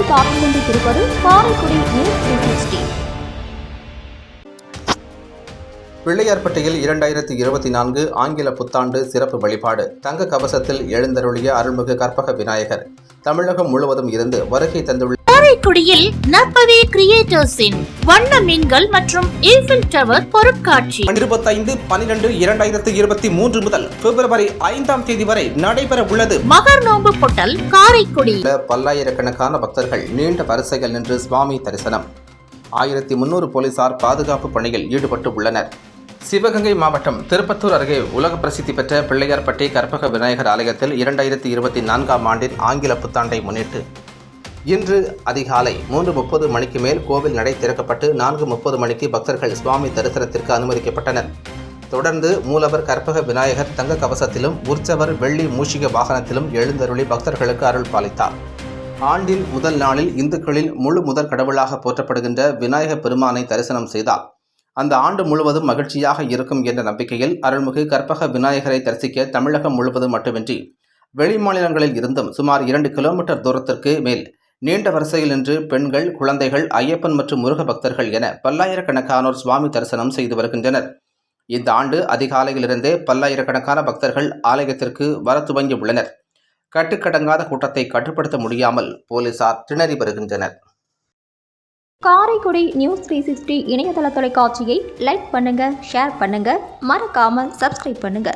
நீங்கள் பார்த்துக் கொண்டிருப்பது காரைக்குடி நியூஸ் த்ரீ பிள்ளையார்பட்டியில் இரண்டாயிரத்தி இருபத்தி நான்கு ஆங்கில புத்தாண்டு சிறப்பு வழிபாடு. தங்க கவசத்தில் எழுந்தருளிய அருள்மிகு கற்பக விநாயகர். தமிழகம் முழுவதும் இருந்து வருகை தந்துள்ள காரைக்குடியில் நற்பவி கிரியேட்டர்ஸின் வண்ண மீன்கள் மற்றும் ஈஃபில் டவர் பொருட்காட்சி. இருபத்தைந்து பனிரெண்டு இரண்டாயிரத்தி இருபத்தி மூன்று முதல் பிப்ரவரி ஐந்தாம் தேதி வரை நடைபெற உள்ளது. மகர் நோன்பு பொட்டல் காரைக்குடி. பல்லாயிரக்கணக்கான பக்தர்கள் நீண்ட வரிசையில் நின்று சுவாமி தரிசனம். ஆயிரத்தி முன்னூறு போலீசார் பாதுகாப்பு பணியில் ஈடுபட்டு உள்ளனர். சிவகங்கை மாவட்டம் திருப்பத்தூர் அருகே உலக பிரசித்தி பெற்ற பிள்ளையார்பட்டி கற்பக விநாயகர் ஆலயத்தில் இரண்டாயிரத்தி இருபத்தி நான்காம் ஆண்டின் ஆங்கில புத்தாண்டை முன்னிட்டு இன்று அதிகாலை மூன்று முப்பது மணிக்கு மேல் கோவில் நடை திறக்கப்பட்டு நான்கு முப்பது மணிக்கு பக்தர்கள் சுவாமி தரிசனத்திற்கு அனுமதிக்கப்பட்டனர். தொடர்ந்து மூலவர் கற்பக விநாயகர் தங்க கவசத்திலும் உற்சவர் வெள்ளி மூஷிக வாகனத்திலும் எழுந்தருளி பக்தர்களுக்கு அருள் பாலித்தார். ஆண்டின் முதல் நாளில் இந்துக்களில் முழு முதற் கடவுளாக போற்றப்படுகின்ற விநாயக பெருமானை தரிசனம் செய்தார். அந்த ஆண்டு முழுவதும் மகிழ்ச்சியாக இருக்கும் என்ற நம்பிக்கையில் அருள்மிகு கற்பக விநாயகரை தரிசிக்க தமிழகம் முழுவதும் மட்டுமின்றி வெளி மாநிலங்களில் இருந்தும் சுமார் இரண்டு கிலோமீட்டர் தூரத்திற்கு மேல் நீண்ட வரிசையில் நின்று பெண்கள் குழந்தைகள் ஐயப்பன் மற்றும் முருக பக்தர்கள் என பல்லாயிரக்கணக்கானோர் சுவாமி தரிசனம் செய்து வருகின்றனர். இந்த ஆண்டு அதிகாலையிலிருந்தே பல்லாயிரக்கணக்கான பக்தர்கள் ஆலயத்திற்கு வர துவங்கி உள்ளனர். கட்டுக்கடங்காத கூட்டத்தை கட்டுப்படுத்த முடியாமல் போலீசார் திணறி வருகின்றனர். காரைக்குடி நியூஸ் த்ரீ சிக்ஸ்டி இணையதள தொலைக்காட்சியை லைக் பண்ணுங்க ஷேர் பண்ணுங்க மறக்காமல் சப்ஸ்கிரைப் பண்ணுங்க.